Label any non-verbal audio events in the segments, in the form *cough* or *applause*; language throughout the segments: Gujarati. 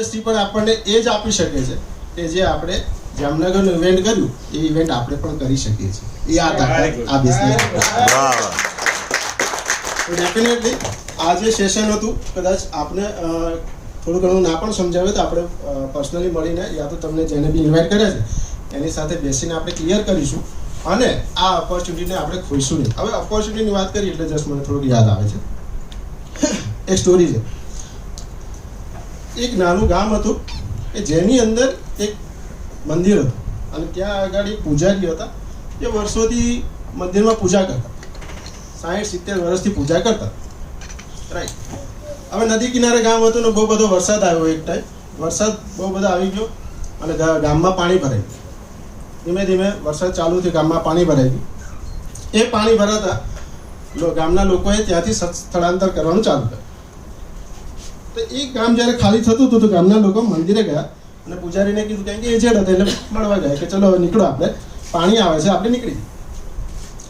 ઇન્ડસ્ટ્રી પણ આપણને એ જ આપી શકે છે કે જે આપણે જામનગરનું ઇવેન્ટ કર્યું એ ઇવેન્ટ આપણે પણ કરી શકીએ છીએ. એ આ તાકાત આ બિઝનેસ ડેફિનેટલી આ જે સેશન હતું કદાચ આપને થોડું ઘણું ના પણ સમજાવ્યું તો આપણે પર્સનલી મળીને યા તો તમને જેને બી ઇન્વાઇટ કર્યા છે એની સાથે બેસીને આપણે ક્લિયર કરીશું અને આ ઓપોર્ચ્યુનિટીને આપણે ખોઈશું નહીં. હવે ઓપોર્ચ્યુનિટીની વાત કરીએ એટલે જસ્ટ મને થોડુંક યાદ આવે છે. એક સ્ટોરી છે. એક નાનું ગામ હતું કે જેની અંદર એક મંદિર હતું. અને ત્યાં આગળ એક પૂજારી હતા જે વર્ષોથી મંદિરમાં પૂજા કરતા. સાઠ સિત્તેર વર્ષથી પૂજા કરતા. રાઈટ હવે નદી કિનારે ગામ હતું ને બહુ બધો વરસાદ આવ્યો એક ટાઈમ વરસાદ બહુ બધો આવી ગયો અને ગામમાં પાણી ભરાઈ ગયું. ધીમે ધીમે વરસાદ ચાલુ થયો, ગામમાં પાણી ભરાઈ ગયું. એ પાણી ભરાતા ગામના લોકોએ ત્યાંથી સ્થળાંતર કરવાનું ચાલુ કર્યું. એ ગામ જ્યારે ખાલી થતું હતું તો ગામના લોકો મંદિરે ગયા અને પૂજારીને કીધું કારણ કે એજેડ હતા એટલે મળવા ગયા કે ચલો નીકળો આપણે. પાણી આવે છે આપણે નીકળી.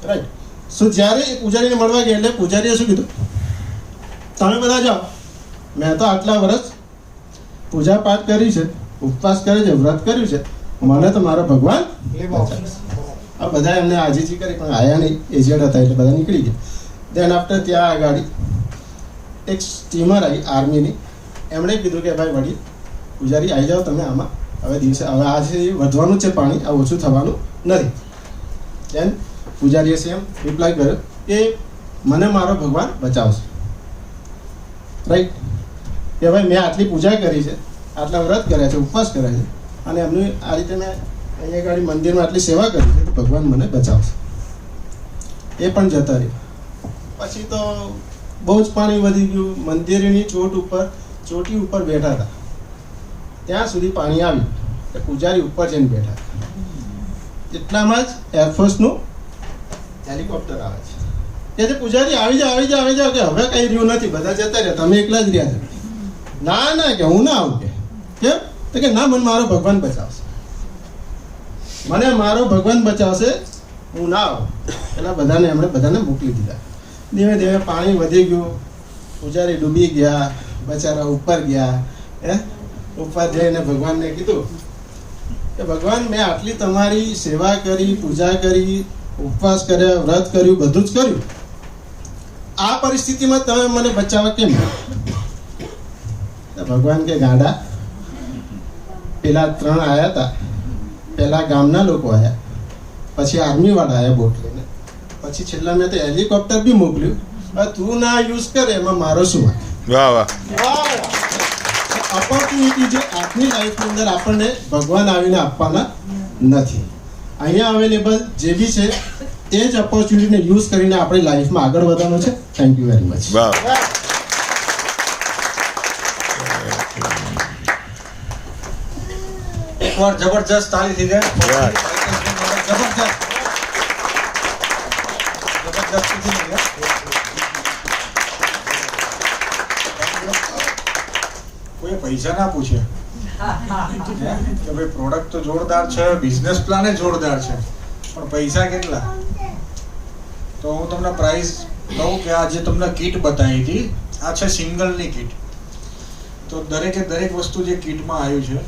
રાઈટ સો જ્યારે એ પૂજારીને મળવા ગયા એટલે પૂજારીએ શું કીધું? તમે બધા જાઓ. મેં તો આટલા વર્ષ પૂજા પાઠ કરી છે ઉપવાસ કરે છે વ્રત કર્યું છે. મને તો મારો ભગવાન. આ બધા એમને આજીજી કરી પણ આયા નહીં. એજેડ હતા એટલે બધા નીકળી ગયા. દેન આફ્ટર ત્યાં આગળ એક સ્ટીમર આવી આર્મીની એમણે કીધું કે, ભાઈ વડી પૂજારી આવી જાઓ તમે આમાં. હવે દિવસે, હવે આજે વધવાનું છે પાણી, આ ઓછું થવાનું નથી. દેન પૂજારીએ સેમ રિપ્લાય કર્યો કે, મને મારો ભગવાન બચાવશે. રાઈટ કે, ભાઈ, મેં આટલી પૂજા કરી છે, આટલા વ્રત કર્યા છે, ઉપવાસ કર્યા છે, અને એમની આ રીતે મેં અહીંયા આગળ મંદિરમાં આટલી સેવા કરી છે, તો ભગવાન મને બચાવશે. એ પણ જતા રહ્યા. પછી તો બહુ જ પાણી વધી ગયું. મંદિરની ચોટ ઉપર, ચોટી ઉપર બેઠા હતા. ત્યાં સુધી પાણી આવ્યું. એટલે પૂજારી ઉપર જઈને બેઠા એટલામાં જ એરફોર્સનું હેલિકોપ્ટર આવે છે. કે જે પૂજારી, આવી જાઓ આવી જાઓ આવી જાઓ. કે હવે કંઈ રહ્યું નથી. બધા જતા રહ્યા. તમે એકલા જ રહ્યા છો. ના ના, કે હું ના આવું કે. કેમ? તો કે, ના, મને મારો ભગવાન બચાવશે. મને મારો ભગવાન બચાવશે? હું ના આવું. પેલા બધાને એમણે બધાને મોકલી દીધા. ધીમે ધીમે પાણી વધી ગયું. પૂજારી ડૂબી ગયા, બચારા ઉપર ગયા, હે? ઉપર જઈને ભગવાનને કીધું કે, ભગવાન, મેં આટલી તમારી સેવા કરી, પૂજા કરી, ઉપવાસ કર્યા, વ્રત કર્યું, બધું જ કર્યું. આ પરિસ્થિતિમાં તમે મને બચાવવા કેમ? ભગવાન કે, ગાડા, પેલા ત્રણ આવ્યા હતા પેલા ગામના લોકો આવ્યા પછી આર્મી વાળા આયા બોટ લઈને પછી છેલ્લા મેં તો હેલિકોપ્ટર બી મોકલ્યું. તું ના યુઝ કરે એમાં મારો શું? વાહ વાહ. ઓપોર્ચ્યુનિટી જે આપની લાઈફની અંદર આપણને ભગવાન આવીને આપવાના નથી. અહીંયા અવેલેબલ જે બી છે એ જ ઓપોર્ચ્યુનિટીને યુઝ કરીને આપણી લાઈફમાં આગળ વધવાનું છે. થેન્ક યુ વેરી મચ વાહ. એકવાર જબરજસ્ત તાળી થઈ જાય. જબરજસ્ત. જાય કોઈ પૈસા ના પૂછે? કે ભાઈ પ્રોડક્ટ તો જોરદાર છે બિઝનેસ પ્લાન જોરદાર છે. પણ પૈસા કેટલા? તો હું તમને પ્રાઇસ કહું કે આ જે તમને કીટ બતાવી હતી. આ છે સિંગલની કીટ તો દરેકે દરેક વસ્તુ જે કીટમાં આવ્યું છે,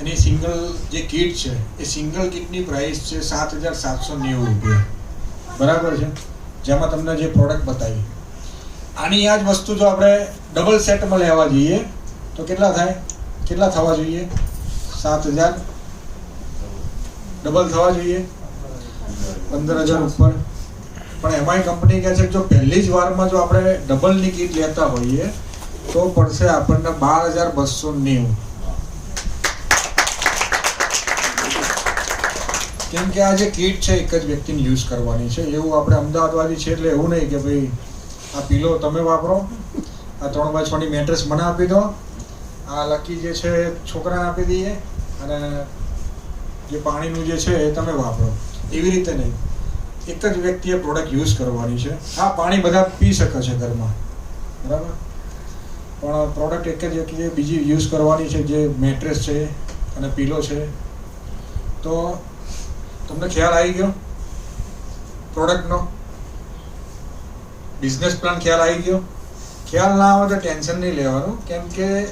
એની સિંગલ જે કીટ છે, એ સિંગલ કીટની પ્રાઇસ છે સાત હજાર સાતસો નેવું રૂપિયા. બરાબર છે? જેમાં તમને જે પ્રોડક્ટ બતાવી. આની આ જ વસ્તુ જો આપણે ડબલ સેટમાં લેવા જઈએ, તો કેટલા થાય? કેટલા થવા જોઈએ? સાત હજાર. ડબલ થવા જોઈએ? પંદર હજાર ઉપર. પણ એમાંય કંપની કહે છે જો પહેલી જ વારમાં જો આપણે ડબલની કીટ લેતા હોઈએ, તો પડશે આપણને બાર હજાર બસો નેવું. કેમ કે આ જે કીટ છે, એક જ વ્યક્તિને યુઝ કરવાની છે. એવું આપણે અમદાવાદવાદી છે એટલે એવું નહીં કે ભાઈ આ પીલો તમે વાપરો, આ ત્રણ બાય છની મેટ્રેસ મને આપી દો. આ લકી જે છે, છોકરાને આપી દઈએ અને જે પાણીનું જે છે, એ તમે વાપરો. એવી રીતે નહીં. એક જ વ્યક્તિએ પ્રોડક્ટ યુઝ કરવાની છે. હા, પાણી બધા પી શકે છે ઘરમાં. બરાબર? પણ પ્રોડક્ટ એક જ વ્યક્તિએ બીજી યુઝ કરવાની છે, જે મેટ્રેસ છે અને પીલો છે. તો તમને ખ્યાલ આવી ગયો? પ્રોડક્ટનો બિઝનેસ પ્લાન ખ્યાલ આવી ગયો? ખ્યાલ ના આવે તો ટેન્શન નહીં લેવાનું. કેમ કે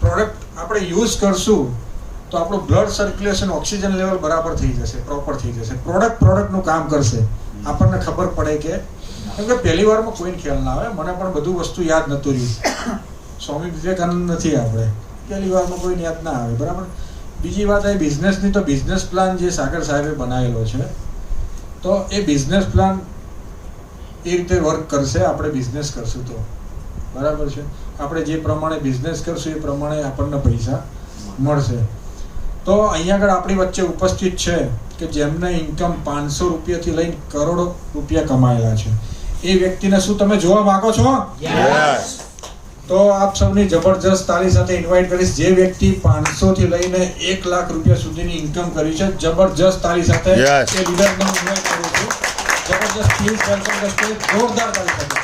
પ્રોડક્ટ આપણે યુઝ કરશું તો આપણું બ્લડ સર્ક્યુલેશન ઓક્સિજન લેવલ બરાબર થઈ જશે પ્રોપર થઈ જશે. પ્રોડક્ટ પ્રોડક્ટનું કામ કરશે. આપણને ખબર પડે કે, કેમ કે પહેલી વારમાં કોઈને ખ્યાલ ના આવે. મને પણ બધું વસ્તુ યાદ નહોતું રહ્યું. *coughs* સ્વામી વિવેકાનંદ નથી આપણે. પહેલી વારમાં કોઈને યાદ ના આવે. બરાબર? બીજી વાત એ બિઝનેસની તો બિઝનેસ પ્લાન જે સાગર સાહેબે બનાવેલો છે, તો એ બિઝનેસ પ્લાન એ રીતે વર્ક કરશે, આપણે બિઝનેસ કરશું તો. બરાબર છે? આપણે જે પ્રમાણે બિઝનેસ કરશું, એ પ્રમાણે આપણને પૈસા મળશે. તો અહીંયા આગળ આપણી વચ્ચે ઉપસ્થિત છે કે જેમને ઇન્કમ પાંચસો રૂપિયાથી લઈને કરોડો રૂપિયા કમાયેલા છે. એ વ્યક્તિને શું તમે જોવા માંગો છો? તો આપ સૌની જબરજસ્ત તાળી સાથે ઇન્વાઇટ કરીશ. જે વ્યક્તિ પાંચસો થી લઈને એક લાખ રૂપિયા સુધીની ઇન્કમ કરી છે જબરજસ્ત તાળી સાથે એ લીડરને ઇન્વાઇટ કરું છું. જબરજસ્ત પ્લીઝ વેલકમ ધ સ્ટેજ જોરદાર તાળી સાથે.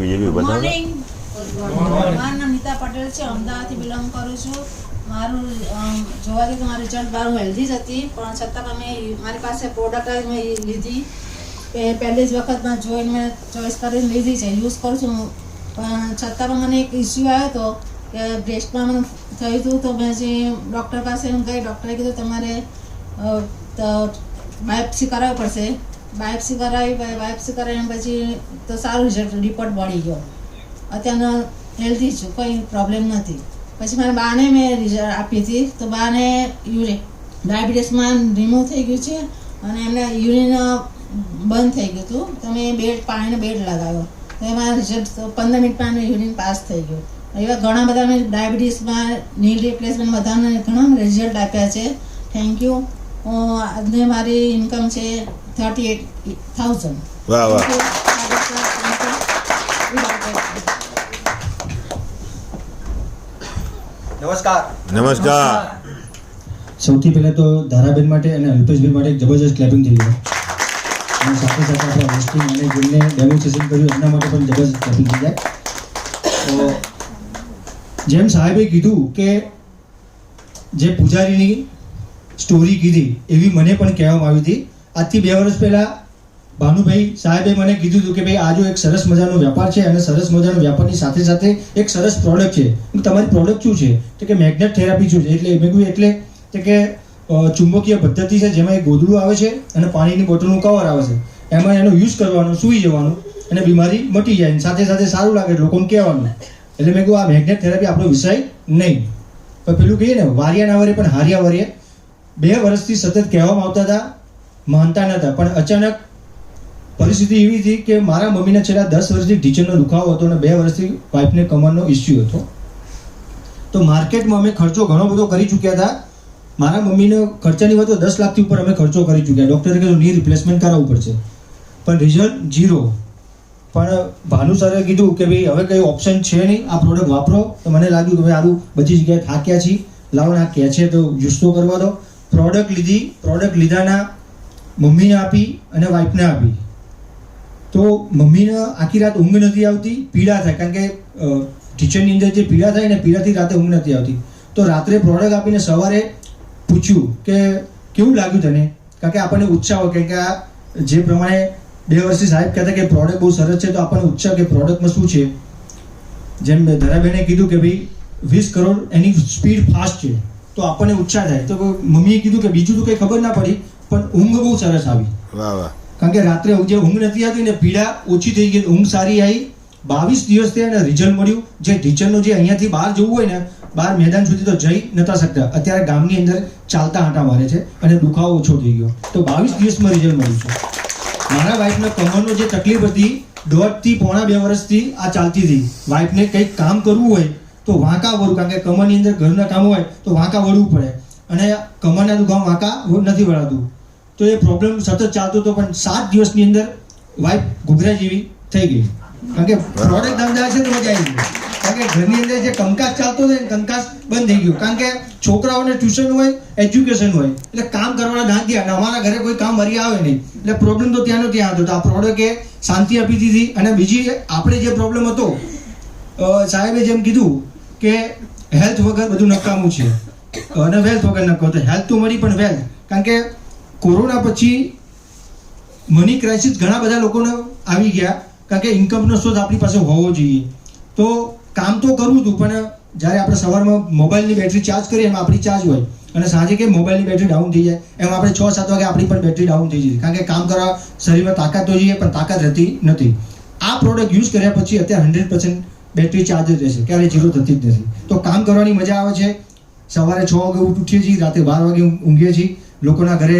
બી મોર્નિંગ પટેલ છે અમદાવાદથી બિલોંગ કરું છું. મારું જોવાથી તો મારું રિઝલ્ટ મારું હેલ્ધી જ હતી, પણ છતાં પણ મેં મારી પાસે પ્રોડક્ટ મેં લીધી. કે પહેલી જ વખતમાં જોઈને મેં ચોઈસ કરીને લીધી છે યુઝ કરું છું. પણ છતાં પણ મને એક ઇસ્યુ આવ્યો હતો કે બ્રેસ્ટમાં મને થયું હતું તો મેં જે ડૉક્ટર પાસે હું ગઈ ડૉક્ટરે કીધું તમારે બાયોપ્સી કરાવવી પડશે. બાયોપ્સી કરાવી બાયોપ્સી કરાવીને પછી તો સારું રિઝલ્ટ રિપોર્ટ મળી ગયો. અત્યારના હેલ્ધી છું, કોઈ પ્રોબ્લેમ નથી. પછી મારા બાને મેં રિઝલ્ટ આપી હતી. તો બાને યુરિન ડાયાબિટીસમાં રિમૂવ થઈ ગયું છે અને એમને યુરિન બંધ થઈ ગયું હતું. તો મેં બેડ પાણીનો બેડ લગાવ્યો તો એમાં રિઝલ્ટ પંદર મિનિટમાં યુરિન પાસ થઈ ગયું. એવા ઘણા બધા મેં ડાયાબિટીસમાં નીલ રિપ્લેસમેન્ટ બધાને ઘણા રિઝલ્ટ આપ્યા છે. થેન્ક યુ આજને મારી ઇન્કમ છે થર્ટી એટ થાઉઝન્ડ વાહ. વાહ નમસ્કાર. નમસ્કાર. સૌથી પહેલા તો ધારાબેન માટે અને અલ્પેશભાઈ માટે એક જબરજસ્ત ક્લેપિંગ થઈ ગયું. અને સાથે સાથે આપણા હોસ્ટિંગ અને જેમને ડેમોન્સ્ટ્રેશન કર્યું એમના માટે પણ જબરજસ્ત ક્લેપિંગ થઈ જાય. તો જેમ સાહેબે કીધું કે જે પૂજારીની સ્ટોરી કીધી એવી મને પણ કહેવામાં આવી હતી. આજથી બે વર્ષ પહેલા ભાનુભાઈ સાહેબે મને કીધું હતું કે ભાઈ આજો એક સરસ મજાનો વેપાર છે અને સરસ મજાનો વેપારની સાથે સાથે એક સરસ પ્રોડક્ટ છે. તમારી પ્રોડક્ટ શું છે? તો કે મેગ્નેટ થેરાપી શું છે? એટલે મેં કહ્યું એટલે તો કે ચુંબકીય પદ્ધતિ છે જેમાં એક ગોદડું આવે છે અને પાણીની બોટલનું કવર આવે છે. એમાં એનો યુઝ કરવાનો, સૂઈ જવાનું અને બીમારી મટી જાય. સાથે સાથે સારું લાગે લોકોને કહેવાનું. એટલે મેં કહ્યું આ મેગ્નેટ થેરાપી આપણો વિષય નહીં. પણ પેલું કહીએ ને વારિયાના વરે પણ હાર્યા વરે. બે વર્ષથી સતત કહેવામાં આવતા હતા, માનતા નહોતા. પણ અચાનક પરિસ્થિતિ એવી હતી કે મારા મમ્મીને છેલ્લા દસ વર્ષથી ટીચરનો દુખાવો હતો અને બે વર્ષથી વાઇફને કમરનો ઇસ્યુ હતો. તો માર્કેટમાં અમે ખર્ચો ઘણો બધો કરી ચૂક્યા હતા. મારા મમ્મીનો ખર્ચાની વાત તો દસ લાખથી ઉપર અમે ખર્ચો કરી ચૂક્યા. ડૉક્ટરે કીધું, ની રિપ્લેસમેન્ટ કરાવવું પડશે. પણ રિઝલ્ટ જીરો પણ ભાનુ સરે કીધું કે ભાઈ, હવે કંઈ ઓપ્શન છે નહીં. આ પ્રોડક્ટ વાપરો. તો મને લાગ્યું કે ભાઈ આરું બધી જગ્યાએ થાક્યા છીએ. લાવો ના કહે છે તો યુઝ તો કરવા દો. પ્રોડક્ટ લીધી પ્રોડક્ટ લીધાના મમ્મીને આપી અને વાઈફને આપી. તો મમ્મીને આખી રાત ઊંઘ નથી આવતી, પીડા થાય. કારણ કે કિચનની અંદર જે પીડા થાય ને પીડાથી રાતે ઊંઘ નથી આવતી. તો રાત્રે પ્રોડક્ટ આપીને સવારે પૂછ્યું કે કેવું લાગ્યું તને? કારણ કે આપણને ઉત્સાહ હોય. કે આ જે પ્રમાણે બે વર્ષથી સાહેબ કહેતા કે પ્રોડક્ટ બહુ સરસ છે, તો આપણને ઉત્સાહ કે પ્રોડક્ટમાં શું છે? જેમ ધરાબેને કીધું કે ભાઈ, વીસ કરોડ એની સ્પીડ ફાસ્ટ છે. તો આપણને ઉત્સાહ થાય. તો મમ્મીએ કીધું કે બીજું તો કંઈ ખબર ના પડી, પણ ઊંઘ બહુ સરસ આવી. વાહ વાહ. કારણ કે રાત્રે જે ઊંઘ નથી આવતી ને પીડા ઓછી થઈ ગઈ, ઊંઘ સારી આવી. બાવીસ દિવસ થયા અને રિઝલ્ટ મળ્યું. જે ટીચરનું જે અહીંયાથી બહાર જવું હોય ને, બહાર મેદાન સુધી તો જઈ નતા શકતા. અત્યારે ગામની અંદર ચાલતા આંટા મારે છે અને દુખાવો ઓછો થઈ ગયો. તો બાવીસ દિવસમાં રિઝલ્ટ મળ્યું છે. મારા વાઈફને કમરનો જે તકલીફ હતી, દોઢથી પોણા બે વર્ષથી આ ચાલતી હતી. વાઈફને કંઈક કામ કરવું હોય તો વાંકા વળવું કારણ કે કમરની અંદર ઘરના કામ હોય તો વાંકા વળવું પડે. અને કમરના દુખાવ વાંકા નથી વળાતું. તો એ પ્રોબ્લેમ સતત ચાલતો હતો પણ સાત દિવસની અંદર વાઈફ ઘૂઘરા જેવી થઈ ગઈ. કારણ કે પ્રોડક્ટ ધંધા છે તો મજા આવી ગઈ કારણ કે ઘરની અંદર જે કંકાસ ચાલતો હતો ને કંકાસ બંધ થઈ ગયો. કારણ કે છોકરાઓને ટ્યુશન હોય એજ્યુકેશન હોય એટલે કામ કરવાના ધાંધ્યા અને અમારા ઘરે કોઈ કામ મરી આવે નહીં. એટલે પ્રોબ્લેમ તો ત્યાંનો ત્યાં હતો. તો આ પ્રોડક્ટે શાંતિ આપી દીધી. અને બીજી આપણે જે પ્રોબ્લેમ હતો સાહેબે જેમ કીધું કે હેલ્થ વગર બધું નકામું છે. અને વેલ્થ વગર નકામું. તો હેલ્થ તો મળી પણ વેલ્થ કારણ કે કોરોના પછી મની ક્રાઇસિસ ઘણા બધા લોકોને આવી ગયા, કારણ કે ઇન્કમનો સોર્સ આપણી પાસે હોવો જોઈએ. તો કામ તો કરવું હતું પણ જ્યારે આપણે સવારમાં મોબાઈલની બેટરી ચાર્જ કરીએ, એમાં આપણી ચાર્જ હોય, અને સાંજે કે મોબાઈલની બેટરી ડાઉન થઈ જાય, એમાં આપણે છ સાત વાગે આપણી પણ બેટરી ડાઉન થઈ જાય કારણ કે કામ કરવા શરીરમાં તાકાત તો જોઈએ, પણ તાકાત રહેતી નથી. આ પ્રોડક્ટ યુઝ કર્યા પછી અત્યારે હંડ્રેડ પર્સન્ટ બેટરી ચાર્જ જ રહેશે, ક્યારેય જીરો થતી જ નથી. તો કામ કરવાની મજા આવે છે. સવારે છ વાગે ઉઠીએ છીએ, રાતે બાર વાગે ઊંઘીએ છીએ. લોકોના ઘરે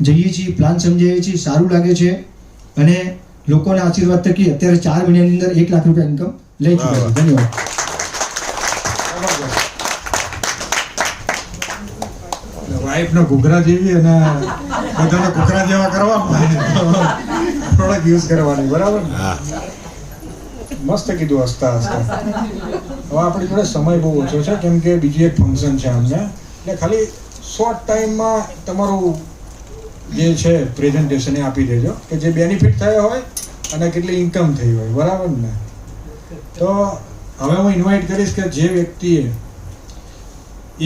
જઈએ છીએ પ્લાન સમજાવીએ છીએ સારું લાગે છે અને લોકોના આશીર્વાદ થકી અત્યારે ચાર મહિનાની અંદર એક લાખ રૂપિયા ઇન્કમ લઈ ચૂક્યા છે ધન્યવાદ. વાઇફનો ઘૂઘરા જેવી અને બધાને ઘૂઘરા જેવા કરવા. પ્રોડક્ટ યુઝ કરવાની બરાબર મસ્ત કીધું હસતા હસતા. હવે આપણી જોડે સમય બહુ ઓછો છે કેમ કે બીજી એક ફંક્શન છે અમને એટલે ખાલી શોર્ટ ટાઈમમાં તમારું જે છે પ્રેઝન્ટેશન એ આપી દેજો. કે જે બેનિફિટ થયો હોય અને કેટલી ઇન્કમ થઈ હોય. બરાબર ને? તો હવે હું ઇન્વાઇટ કરીશ કે જે વ્યક્તિએ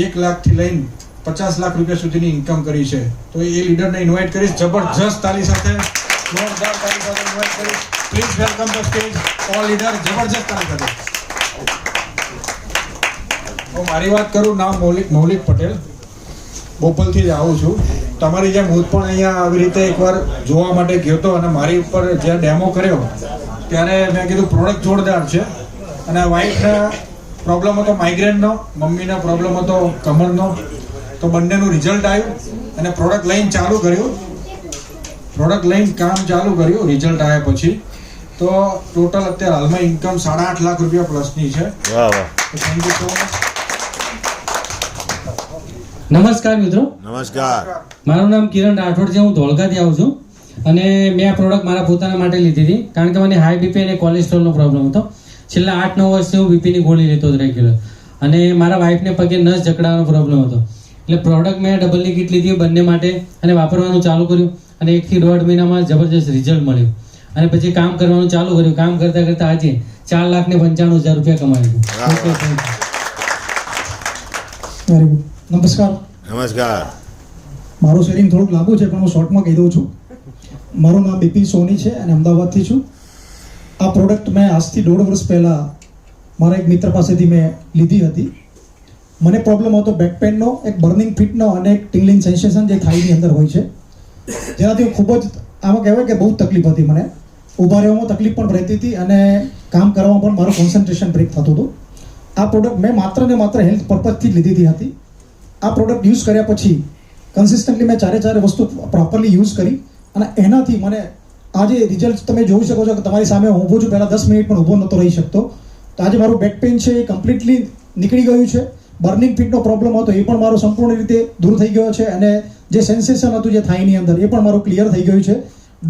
એક લાખથી લઈને પચાસ લાખ રૂપિયા સુધીની ઇન્કમ કરી છે, તો એ લીડરને ઇન્વાઇટ કરીશ. જબરજસ્ત તાલી સાથે, જોરદાર તાલી સાથે ઇન્વાઇટ કરીશ. Please welcome the stage all leader જબરજસ્ત તાલી સાથે. હું મારી વાત કરું, નામ મૌલિક મૌલિક પટેલ. બોપલથી જ આવું છું. તમારી જેમ હું પણ અહીંયા આવી રીતે એકવાર જોવા માટે ગયો હતો અને મારી ઉપર જે ડેમો કર્યો ત્યારે મેં કીધું પ્રોડક્ટ જોરદાર છે. અને વાઈફને પ્રોબ્લેમ હતો માઇગ્રેનનો મમ્મીનો પ્રોબ્લેમ હતો કમરનો તો બંનેનું રિઝલ્ટ આવ્યું અને પ્રોડક્ટ લઈને ચાલુ કર્યું. પ્રોડક્ટ લઈને કામ ચાલુ કર્યું રિઝલ્ટ આવ્યા પછી. તો ટોટલ અત્યારે હાલમાં ઇન્કમ સાડા આઠ લાખ રૂપિયા પ્લસની છે. થેન્ક યુ સો મચ નમસ્કાર મિત્રો. નમસ્કાર. મારું નામ કિરણ રાઠોડ છે હું ધોળકાથી આવું છું. અને મેં આ પ્રોડક્ટ મારા પોતાના માટે લીધી હતી કારણ કે મને હાઈ બીપી અને કોલેસ્ટ્રોલનો પ્રોબ્લેમ હતો. છેલ્લા આઠ નવ વર્ષથી હું બીપીની ગોળી લેતો જ રેગ્યુલર અને મારા વાઇફને પગે નસ જકડાવાનો પ્રોબ્લેમ હતો. એટલે પ્રોડક્ટ મેં ડબલની કીટ લીધી બંને માટે અને વાપરવાનું ચાલુ કર્યું. અને એકથી દોઢ મહિનામાં જબરજસ્ત રિઝલ્ટ મળ્યું. અને પછી કામ કરવાનું ચાલુ કર્યું. કામ કરતાં કરતાં આજે ચાર લાખ ને પંચાણું હજાર રૂપિયા કમાયું નમસ્કાર. નમસ્કાર. મારું શેરિંગ થોડુંક લાંબુ છે પણ હું શોર્ટમાં કહી દઉં છું. મારું નામ બીપી સોની છે અને અમદાવાદથી છું. આ પ્રોડક્ટ મેં આજથી દોઢ વર્ષ પહેલાં મારા એક મિત્ર પાસેથી મેં લીધી હતી. મને પ્રોબ્લેમ હતો બેક પેનનો એક બર્નિંગ ફિટનો અને એક ટિંગલિંગ સેન્સેશન જે થાઈની અંદર હોય છે. જેનાથી હું ખૂબ જ આમાં કહેવાય કે બહુ તકલીફ હતી મને. ઊભા રહેવામાં તકલીફ પણ રહેતી હતી અને કામ કરવામાં પણ મારું કોન્સન્ટ્રેશન બ્રેક થતું હતું. આ પ્રોડક્ટ મેં માત્ર ને માત્ર હેલ્થ પર્પઝથી જ લીધી હતી. આ પ્રોડક્ટ યુઝ કર્યા પછી કન્સિસ્ટન્ટલી મેં ચારે ચારે વસ્તુ પ્રોપરલી યુઝ કરી અને એનાથી મને આજે રિઝલ્ટ તમે જોઈ શકો છો કે તમારી સામે હું ઊભો છું. પહેલાં દસ મિનિટ પણ ઊભો નહોતો રહી શકતો. તો આજે મારું બેક પેઇન છે એ કમ્પ્લીટલી નીકળી ગયું છે. બર્નિંગ ફિટનો પ્રોબ્લેમ હતો એ પણ મારો સંપૂર્ણ રીતે દૂર થઈ ગયો છે અને જે સેન્સેશન હતું જે થાઈની અંદર એ પણ મારું ક્લિયર થઈ ગયું છે.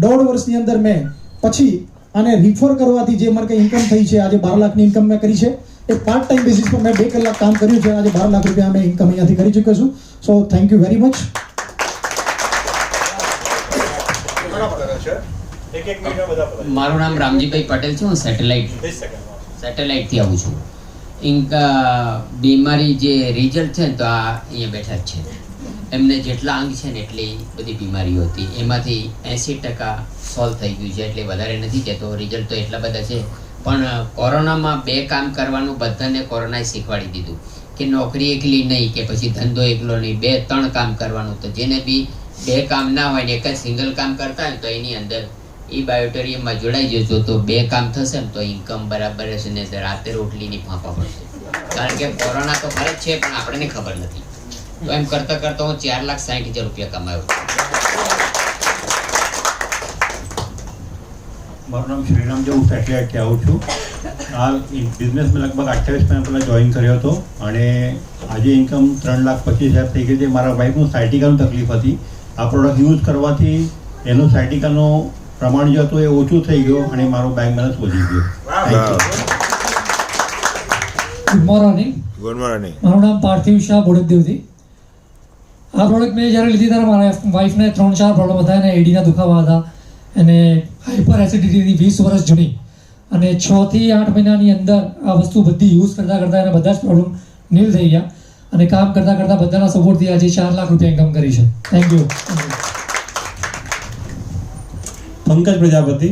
દોઢ વર્ષની અંદર મેં પછી આને રિફર કરવાથી જે મને કંઈ ઇન્કમ થઈ છે, આજે બાર લાખની ઇન્કમ મેં કરી છે. એ પાર્ટ ટાઈમ બેસિસ પર મેં બે કલાક કામ કર્યું છે. આજે બાર લાખ રૂપિયા અમે ઇન્કમ અહીંયાથી કરી ચૂક્યો છું. So thank you very much મારું નામ રામજીભાઈ પટેલ છે. હું સેટેલાઇટ સેટેલાઇટથી આવું છું. ઇન્ક બીમારી જે રિઝલ્ટ છે ને તો આ અહીંયા બેઠા જ છે. એમને જેટલા અંગ છે ને એટલી બધી બીમારીઓ હતી. એમાંથી એંસી ટકા સોલ્વ થઈ ગયું છે. એટલે વધારે નથી કહેતો. રિઝલ્ટ તો એટલા બધા છે. પણ કોરોનામાં બે કામ કરવાનું બધાને કોરોનાએ શીખવાડી દીધું. કે નોકરી એકલી નહીં, કે પછી ધંધો એકલો નહીં, બે, ત્રણ કામ કરવાનું. તો જેને બી બે કામ ના હોય ને એક જ સિંગલ કામ કરતા હોય તો એની અંદર એ બાયોટેરિયમમાં જોડાઈ જશો તો બે કામ થશે ને તો ઇન્કમ બરાબર રહેશે ને રાતે રોટલીની ફાંફા પડશે. કારણ કે કોરોના તો ફરજ છે, પણ આપણને ખબર નથી. તો એમ કરતાં કરતાં હું ચાર લાખ સાઠ હજાર રૂપિયા કમાયો. છું મારું નામ શ્રીરામ છે હું સેટેલાઇટથી આવું છું. આ બિઝનેસ મેં લગભગ અઠ્યાવીસ મહિના પહેલાં જોઈન કર્યો હતો અને આજે ઇન્કમ ત્રણ લાખ પચીસ હજાર થઈ ગઈ છે મારા વાઈફનું સાયટિકાનું તકલીફ હતી. આ પ્રોડક્ટ યુઝ કરવાથી એનું સાયટિકાનું પ્રમાણ જે હતું એ ઓછું થઈ ગયું અને મારો બેંક બેલેન્સ વધી ગયો. Thank good morning good morning મારું નામ પાર્થિવ શાહ બોડકદેવથી આ પ્રોડક્ટ મેં જ્યારે લીધી ત્યારે મારા વાઈફને ત્રણ ચાર પ્રોબ્લેમ હતા. અને એડીના દુખાવા હતા. અને હાઇપર એસિડિટીની વીસ વર્ષ જૂની. અને છ થી આઠ મહિનાની અંદર આ વસ્તુ બધી યુઝ કરતાં કરતાં એને બધા જ પ્રોબ્લેમ નીલ થઈ ગયા. અને કામ કરતાં કરતાં બધાના સપોર્ટથી આજે ચાર લાખ રૂપિયા ઇન્કમ કરી છે. થેન્ક યુ પંકજ પ્રજાપતિ,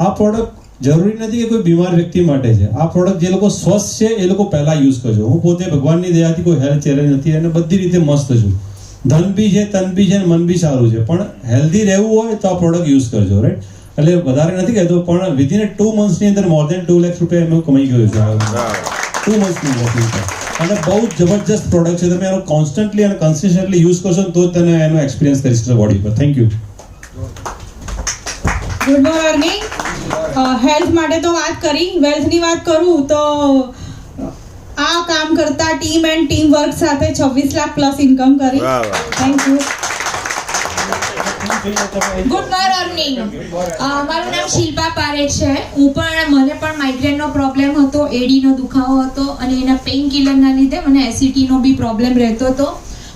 આ પ્રોડક્ટ જરૂરી નથી કે કોઈ બીમાર વ્યક્તિ માટે છે. આ પ્રોડક્ટ જે લોકો સ્વસ્થ છે, એ લોકો પહેલા યુઝ કરજો. હું પોતે ભગવાનની દયાથી કોઈ હેલ્થ ચેલેન્જ નથી અને બધી રીતે મસ્ત છું. ધન બી છે, તન બી છે મન બી સારું છે. પણ હેલ્ધી રહેવું હોય તો આ પ્રોડક્ટ યુઝ કરજો રાઈટ એટલે વધારે નથી કહેતો પણ વિધિન ટુ મંથ્સની અંદર મોર દેન ટુ લેક્સ રૂપિયા એમનું કમાઈ ગયું છે. ટુ મંથ્સની અંદર. અને બહુ જબરજસ્ત પ્રોડક્ટ છે. તમે એનો કોન્સ્ટન્ટલી અને કન્સિસ્ટન્ટલી યુઝ કરશો તો જ તમે એનો એક્સપિરિયન્સ કરી શકશો બોડી પર. Thank you good morning health માટે તો વાત કરી. વેલ્થની વાત કરું તો આ કામ કરતા ટીમ એન્ડ ટીમ વર્ક સાથે છવ્વીસ લાખ પ્લસ ઇન્કમ કરી. થેન્ક યુ ગુડ મોર્નિંગ મારું નામ શિલ્પા પારે છે. હું પણ, મને પણ માઇગ્રેનનો પ્રોબ્લેમ હતો એડીનો દુખાવો હતો અને એના પેઇન કિલરના લીધે મને એસિડીનો બી પ્રોબ્લેમ રહેતો હતો.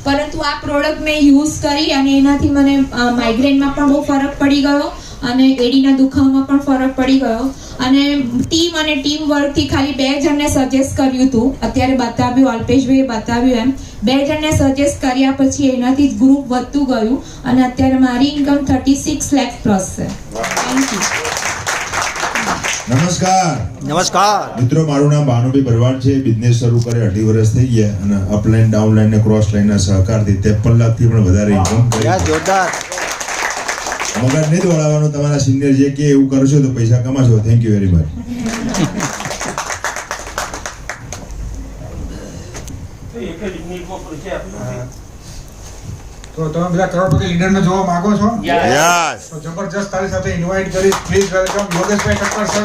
પરંતુ આ પ્રોડક્ટ મેં યુઝ કરી અને એનાથી મને માઇગ્રેનમાં પણ બહુ ફરક પડી ગયો અને એડીના દુખાવામાં પણ ફરક પડી ગયો. અને ટીમ અને ટીમ વર્કથી ખાલી બે જણને સજેસ્ટ કર્યું હતું અત્યારે બતાવ્યું અલ્પેશભાઈએ બતાવ્યું એમ. બે જણને સજેસ્ટ કર્યા પછી એનાથી જ ગ્રુપ વધતું ગયું અને અત્યારે મારી income thirty six lakh plus છે. થેન્ક યુ નમસ્કાર. નમસ્કાર. મિત્રો મારું નામ ભાનુભાઈ ભરવાડ છે. બિઝનેસ શરૂ કરે અઢી વર્ષ થઈ ગયા અને અપલાઈન ડાઉનલાઈન ને ક્રોસ લાઈનના સહકારથી ત્રેપન લાખથી પણ વધારે ઇન્કમ કરી જોરદાર. મગજ નહીં દોડાવવાનું તમારા સિનિયર જે કે એવું કરશો તો પૈસા કમાશો. થેન્ક યુ વેરી મચ તો તમે બધા કરોડપતિ લીડરને જોવા માંગો છો? યસ તો જબરજસ્ત તારી સાથે ઇન્વાઇટ કરીશ. Please welcome Yogeshbhai Thakkar sir.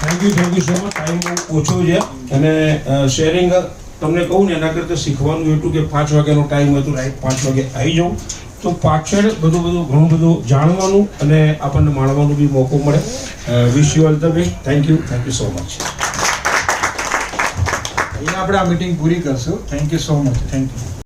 Thank you thank you so much time ઓછો છે. અને શેરિંગ તમને કહું ને એના કરતાં શીખવાનું એટલું કે પાંચ વાગ્યાનો ટાઈમ હોય તો રાઈટ પાંચ વાગે આવી જાઉં. તો પાછળ બધું બધું ઘણું બધું જાણવાનું અને આપણને માણવાનો બી મોકો મળે. Wish you all the best thank you thank you so much અહીંયા આપણે આ મિટિંગ પૂરી કરશું. Thank you so much thank you